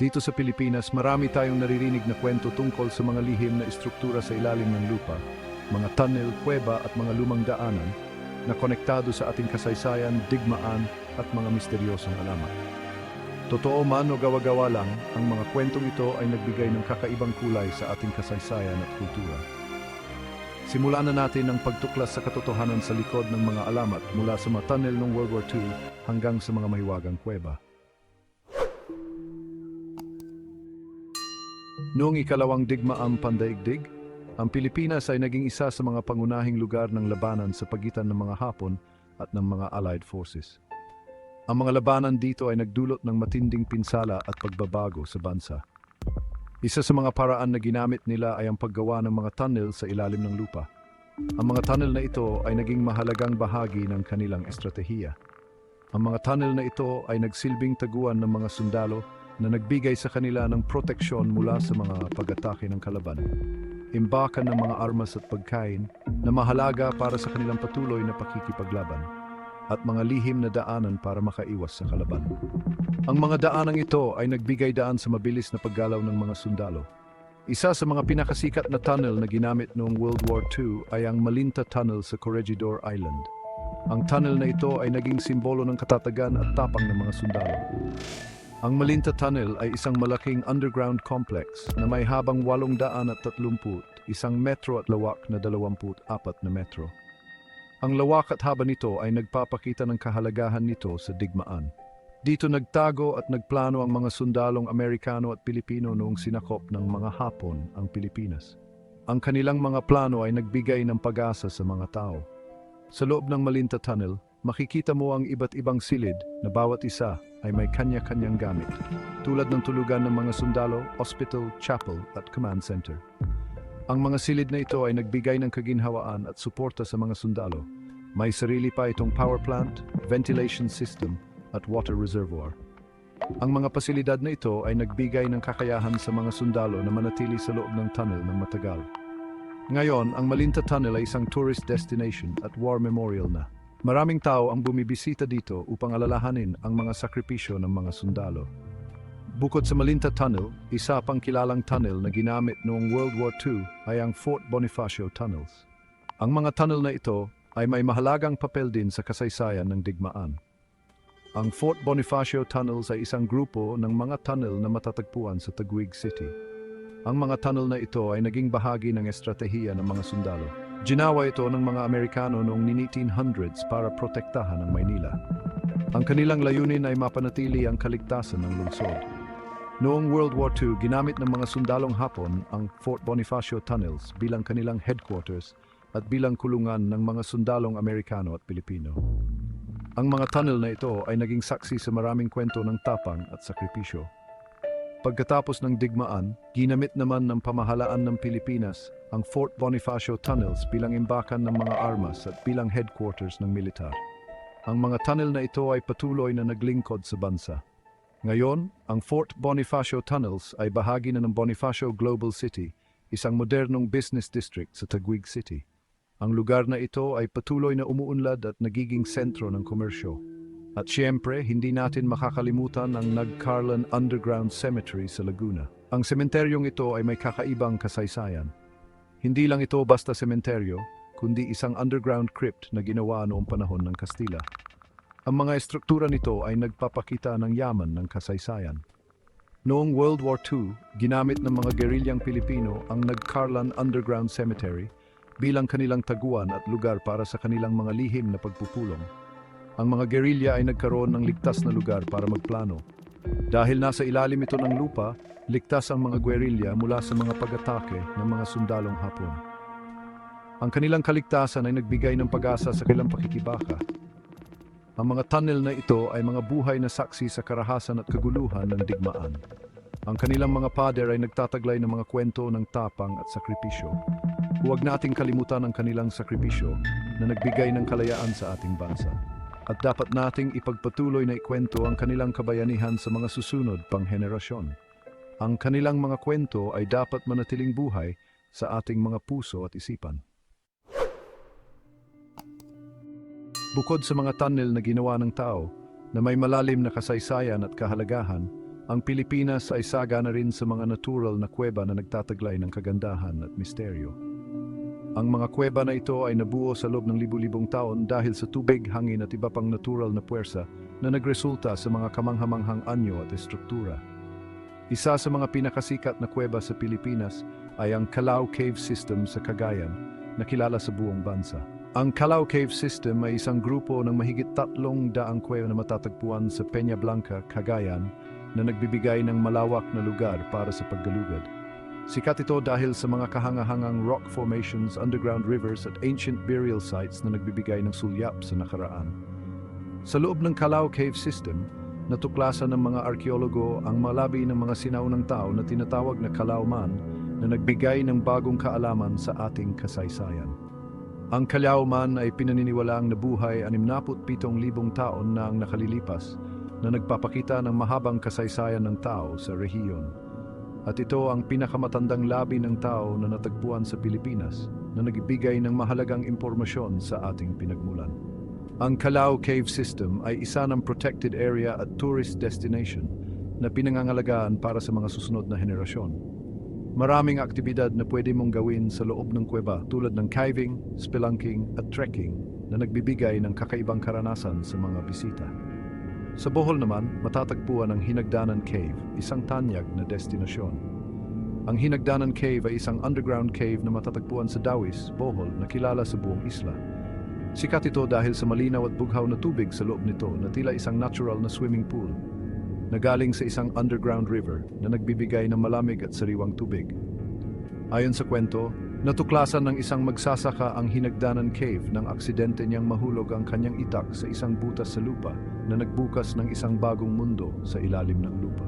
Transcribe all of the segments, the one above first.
Dito sa Pilipinas, marami tayong naririnig na kwento tungkol sa mga lihim na istruktura sa ilalim ng lupa, mga tunnel, kuweba at mga lumang daanan na konektado sa ating kasaysayan, digmaan at mga misteryosong alamat. Totoo man o gawa-gawa lang, ang mga kwentong ito ay nagbigay ng kakaibang kulay sa ating kasaysayan at kultura. Simulan na natin ang pagtuklas sa katotohanan sa likod ng mga alamat mula sa mga tunnel ng World War II hanggang sa mga mahiwagang kuweba. Noong ikalawang digmaang pandaigdig, ang Pilipinas ay naging isa sa mga pangunahing lugar ng labanan sa pagitan ng mga Hapon at ng mga Allied Forces. Ang mga labanan dito ay nagdulot ng matinding pinsala at pagbabago sa bansa. Isa sa mga paraan na ginamit nila ay ang paggawa ng mga tunnel sa ilalim ng lupa. Ang mga tunnel na ito ay naging mahalagang bahagi ng kanilang estratehiya. Ang mga tunnel na ito ay nagsilbing taguan ng mga sundalo na nagbigay sa kanila ng proteksyon mula sa mga pag-atake ng kalaban. Imbakan ng mga armas at pagkain na mahalaga para sa kanilang patuloy na pakikipaglaban at mga lihim na daanan para makaiwas sa kalaban. Ang mga daanang ito ay nagbigay daan sa mabilis na paggalaw ng mga sundalo. Isa sa mga pinakasikat na tunnel na ginamit noong World War II ay ang Malinta Tunnel sa Corregidor Island. Ang tunnel na ito ay naging simbolo ng katatagan at tapang ng mga sundalo. Ang Malinta Tunnel ay isang malaking underground complex na may habang 830, isang metro at lawak na 24 na metro. Ang lawak at haba nito ay nagpapakita ng kahalagahan nito sa digmaan. Dito nagtago at nagplano ang mga sundalong Amerikano at Pilipino noong sinakop ng mga Hapon ang Pilipinas. Ang kanilang mga plano ay nagbigay ng pag-asa sa mga tao. Sa loob ng Malinta Tunnel, makikita mo ang iba't ibang silid na bawat isa ay may kanya-kanyang gamit, tulad ng tulugan ng mga sundalo, hospital, chapel at command center. Ang mga silid na ito ay nagbigay ng kaginhawaan at suporta sa mga sundalo. May sarili pa itong power plant, ventilation system at water reservoir. Ang mga pasilidad na ito ay nagbigay ng kakayahan sa mga sundalo na manatili sa loob ng tunnel ng matagal. Ngayon, ang Malinta Tunnel ay isang tourist destination at war memorial na. Maraming tao ang bumibisita dito upang alalahanin ang mga sakripisyo ng mga sundalo. Bukod sa Malinta Tunnel, isa pang kilalang tunnel na ginamit noong World War II ay ang Fort Bonifacio Tunnels. Ang mga tunnel na ito ay may mahalagang papel din sa kasaysayan ng digmaan. Ang Fort Bonifacio Tunnels ay isang grupo ng mga tunnel na matatagpuan sa Taguig City. Ang mga tunnel na ito ay naging bahagi ng estratehiya ng mga sundalo. Ginawa ito ng mga Amerikano noong 1900s para protektahan ang Maynila. Ang kanilang layunin ay mapanatili ang kaligtasan ng lungsod. Noong World War II, ginamit ng mga sundalong Hapon ang Fort Bonifacio Tunnels bilang kanilang headquarters at bilang kulungan ng mga sundalong Amerikano at Pilipino. Ang mga tunnel na ito ay naging saksi sa maraming kwento ng tapang at sakripisyo. Pagkatapos ng digmaan, ginamit naman ng pamahalaan ng Pilipinas ang Fort Bonifacio Tunnels bilang imbakan ng mga armas at bilang headquarters ng militar. Ang mga tunnel na ito ay patuloy na naglingkod sa bansa. Ngayon, ang Fort Bonifacio Tunnels ay bahagi na ng Bonifacio Global City, isang modernong business district sa Taguig City. Ang lugar na ito ay patuloy na umuunlad at nagiging sentro ng komersyo. At siyempre, hindi natin makakalimutan ang Nagcarlan Underground Cemetery sa Laguna. Ang sementeryong ito ay may kakaibang kasaysayan. Hindi lang ito basta sementeryo, kundi isang underground crypt na ginawa noong panahon ng Kastila. Ang mga estruktura nito ay nagpapakita ng yaman ng kasaysayan. Noong World War II, ginamit ng mga gerilyang Pilipino ang Nagcarlan Underground Cemetery bilang kanilang taguan at lugar para sa kanilang mga lihim na pagpupulong. Ang mga gerilya ay nagkaroon ng ligtas na lugar para magplano. Dahil nasa ilalim ito ng lupa, ligtas ang mga guerrilla mula sa mga pag-atake ng mga sundalong Hapon. Ang kanilang kaligtasan ay nagbigay ng pag-asa sa kanilang pakikibaka. Ang mga tunnel na ito ay mga buhay na saksi sa karahasan at kaguluhan ng digmaan. Ang kanilang mga pader ay nagtataglay ng mga kwento ng tapang at sakripisyo. Huwag nating kalimutan ang kanilang sakripisyo na nagbigay ng kalayaan sa ating bansa. At dapat nating ipagpatuloy na ikwento ang kanilang kabayanihan sa mga susunod pang henerasyon. Ang kanilang mga kwento ay dapat manatiling buhay sa ating mga puso at isipan. Bukod sa mga tunnel na ginawa ng tao na may malalim na kasaysayan at kahalagahan, Ang Pilipinas ay saga na rin sa mga natural na kuweba na nagtataglay ng kagandahan at misteryo. Ang mga kuweba na ito ay nabuo sa loob ng libu-libong taon dahil sa tubig, hangin at iba pang natural na puwersa na nagresulta sa mga kamanghamanghang anyo at estruktura. Isa sa mga pinakasikat na kuweba sa Pilipinas ay ang Calao Cave System sa Cagayan, na kilala sa buong bansa. Ang Calao Cave System ay isang grupo ng mahigit tatlong daang kuweba na matatagpuan sa Peña Blanca, Cagayan, na nagbibigay ng malawak na lugar para sa paggalugad. Sikat ito dahil sa mga kahangahangang rock formations, underground rivers at ancient burial sites na nagbibigay ng sulyap sa nakaraan. Sa loob ng Calao Cave System, natuklasan ng mga arkeologo ang malabi ng mga sinaunang tao na tinatawag na Calauman na nagbigay ng bagong kaalaman sa ating kasaysayan. Ang Calauman ay pinaniniwalaang nabuhay 67,000 taon na ang nakalilipas na nagpapakita ng mahabang kasaysayan ng tao sa rehiyon. At ito ang pinakamatandang labi ng tao na natagpuan sa Pilipinas na nagbigay ng mahalagang impormasyon sa ating pinagmulan. Ang Calao Cave System ay isa ng protected area at tourist destination na pinangangalagaan para sa mga susunod na henerasyon. Maraming aktibidad na pwede mong gawin sa loob ng kuweba tulad ng caving, spelunking at trekking na nagbibigay ng kakaibang karanasan sa mga bisita. Sa Bohol naman, matatagpuan ang Hinagdanan Cave, isang tanyag na destinasyon. Ang Hinagdanan Cave ay isang underground cave na matatagpuan sa Dawis, Bohol, na kilala sa buong isla. Sikat ito dahil sa malinaw at bughaw na tubig sa loob nito na tila isang natural na swimming pool na galing sa isang underground river na nagbibigay ng malamig at sariwang tubig. Ayon sa kwento, natuklasan ng isang magsasaka ang Hinagdanan Cave nang aksidente niyang mahulog ang kanyang itak sa isang butas sa lupa na nagbukas ng isang bagong mundo sa ilalim ng lupa.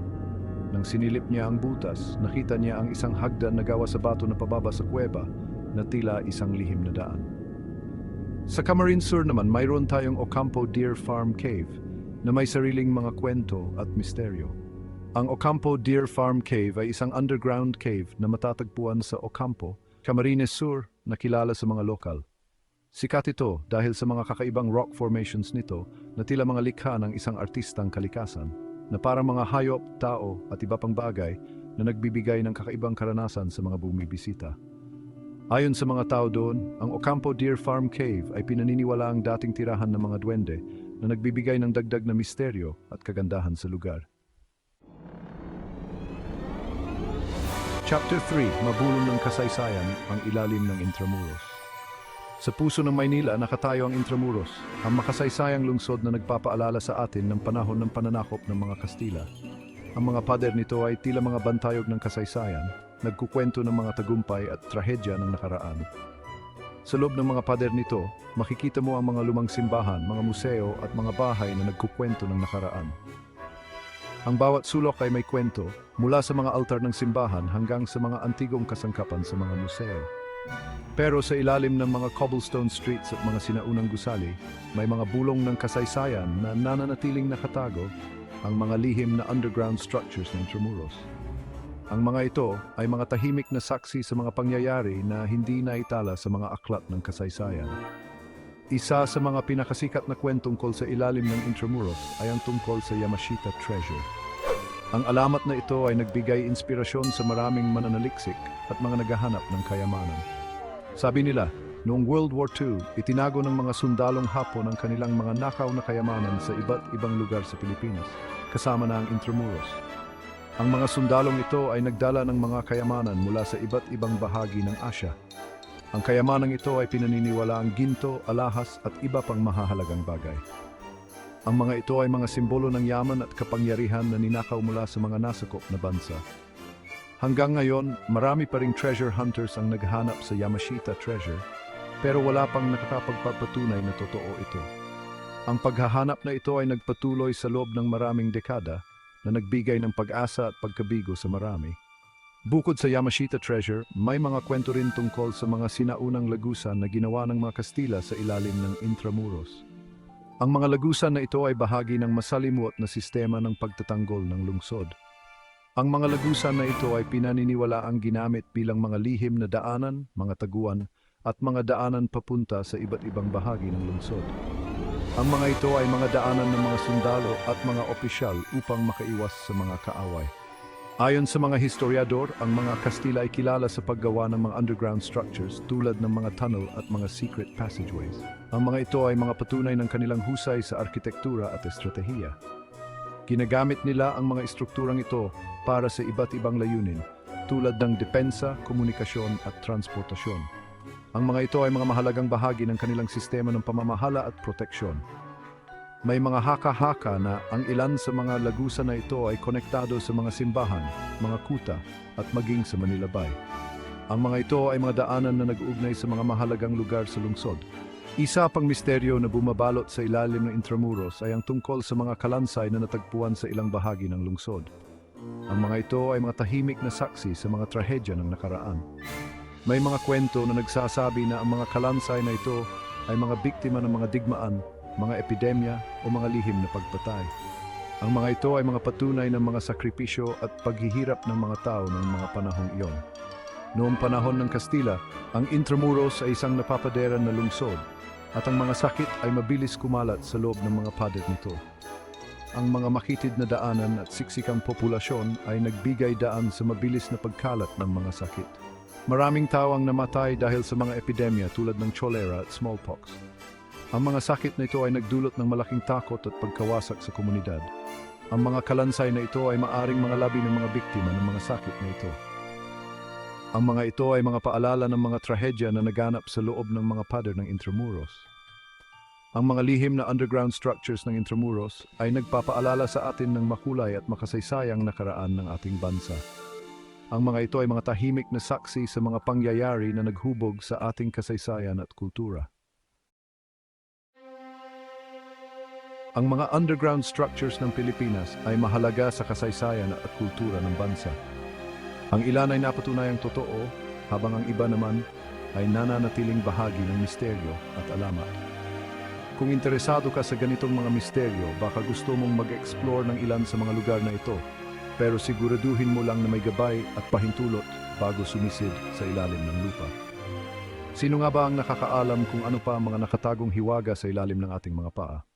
Nang sinilip niya ang butas, nakita niya ang isang hagdan na gawa sa bato na pababa sa kuweba na tila isang lihim na daan. Sa Camarines Sur naman, mayroon tayong Ocampo Deer Farm Cave na may sariling mga kwento at misteryo. Ang Ocampo Deer Farm Cave ay isang underground cave na matatagpuan sa Ocampo, Camarines Sur na kilala sa mga lokal. Sikat ito dahil sa mga kakaibang rock formations nito na tila mga likha ng isang artistang kalikasan na parang mga hayop, tao at iba pang bagay na nagbibigay ng kakaibang karanasan sa mga bumibisita. Ayon sa mga tao doon, ang Ocampo Deer Farm Cave ay pinaniniwala ang dating tirahan ng mga duwende na nagbibigay ng dagdag na misteryo at kagandahan sa lugar. Chapter 3, Mabulong ng Kasaysayan, ang ilalim ng Intramuros. Sa puso ng Maynila nakatayo ang Intramuros, ang makasaysayang lungsod na nagpapaalala sa atin ng panahon ng pananakop ng mga Kastila. Ang mga pader nito ay tila mga bantayog ng kasaysayan, nagkukwento ng mga tagumpay at trahedya ng nakaraan. Sa loob ng mga pader nito, makikita mo ang mga lumang simbahan, mga museo at mga bahay na nagkukwento ng nakaraan. Ang bawat sulok ay may kwento, mula sa mga altar ng simbahan hanggang sa mga antigong kasangkapan sa mga museo. Pero sa ilalim ng mga cobblestone streets at mga sinaunang gusali, may mga bulong ng kasaysayan na nananatiling nakatago, ang mga lihim na underground structures ng Intramuros. Ang mga ito ay mga tahimik na saksi sa mga pangyayari na hindi naitala sa mga aklat ng kasaysayan. Isa sa mga pinakasikat na kwentong tungkol sa ilalim ng Intramuros ay ang tungkol sa Yamashita Treasure. Ang alamat na ito ay nagbigay inspirasyon sa maraming mananaliksik at mga naghahanap ng kayamanan. Sabi nila, noong World War II, itinago ng mga sundalong Hapon ang kanilang mga nakaw na kayamanan sa iba't ibang lugar sa Pilipinas, kasama na ang Intramuros. Ang mga sundalong ito ay nagdala ng mga kayamanan mula sa iba't ibang bahagi ng Asya. Ang kayamanang ito ay pinaniniwala ang ginto, alahas at iba pang mahahalagang bagay. Ang mga ito ay mga simbolo ng yaman at kapangyarihan na ninakaw mula sa mga nasakop na bansa. Hanggang ngayon, marami pa ring treasure hunters ang naghanap sa Yamashita treasure, pero wala pang nakakapagpapatunay na totoo ito. Ang paghahanap na ito ay nagpatuloy sa loob ng maraming dekada na nagbigay ng pag-asa at pagkabigo sa marami. Bukod sa Yamashita treasure, may mga kwento rin tungkol sa mga sinaunang lagusan na ginawa ng mga Kastila sa ilalim ng Intramuros. Ang mga lagusan na ito ay bahagi ng masalimuot na sistema ng pagtatanggol ng lungsod. Ang mga lagusan na ito ay pinaniniwala ang ginamit bilang mga lihim na daanan, mga taguan, at mga daanan papunta sa iba't ibang bahagi ng lungsod. Ang mga ito ay mga daanan ng mga sundalo at mga opisyal upang makaiwas sa mga kaaway. Ayon sa mga historiador, ang mga Kastila ay kilala sa paggawa ng mga underground structures tulad ng mga tunnel at mga secret passageways. Ang mga ito ay mga patunay ng kanilang husay sa arkitektura at estratehiya. Ginagamit nila ang mga estrukturang ito para sa iba't ibang layunin tulad ng depensa, komunikasyon at transportasyon. Ang mga ito ay mga mahalagang bahagi ng kanilang sistema ng pamamahala at proteksyon. May mga haka-haka na ang ilan sa mga lagusan na ito ay konektado sa mga simbahan, mga kuta at maging sa Manila Bay. Ang mga ito ay mga daanan na nag-uugnay sa mga mahalagang lugar sa lungsod. Isa pang misteryo na bumabalot sa ilalim ng Intramuros ay ang tungkol sa mga kalansay na natagpuan sa ilang bahagi ng lungsod. Ang mga ito ay mga tahimik na saksi sa mga trahedya ng nakaraan. May mga kwento na nagsasabi na ang mga kalansay na ito ay mga biktima ng mga digmaan, mga epidemya o mga lihim na pagpatay. Ang mga ito ay mga patunay ng mga sakripisyo at paghihirap ng mga tao ng mga panahong iyon. Noong panahon ng Kastila, ang Intramuros ay isang napapadera na lungsod at ang mga sakit ay mabilis kumalat sa loob ng mga pader nito. Ang mga makitid na daanan at siksikang populasyon ay nagbigay daan sa mabilis na pagkalat ng mga sakit. Maraming tao ang namatay dahil sa mga epidemya tulad ng cholera at smallpox. Ang mga sakit na ito ay nagdulot ng malaking takot at pagkawasak sa komunidad. Ang mga kalansay na ito ay maaring mga labi ng mga biktima ng mga sakit na ito. Ang mga ito ay mga paalala ng mga trahedya na naganap sa loob ng mga pader ng Intramuros. Ang mga lihim na underground structures ng Intramuros ay nagpapaalala sa atin ng makulay at makasaysayang nakaraan ng ating bansa. Ang mga ito ay mga tahimik na saksi sa mga pangyayari na naghubog sa ating kasaysayan at kultura. Ang mga underground structures ng Pilipinas ay mahalaga sa kasaysayan at kultura ng bansa. Ang ilan ay napatunayang totoo, habang ang iba naman ay nananatiling bahagi ng misteryo at alamat. Kung interesado ka sa ganitong mga misteryo, baka gusto mong mag-explore ng ilan sa mga lugar na ito, pero siguraduhin mo lang na may gabay at pahintulot bago sumisid sa ilalim ng lupa. Sino nga ba ang nakakaalam kung ano pa ang mga nakatagong hiwaga sa ilalim ng ating mga paa?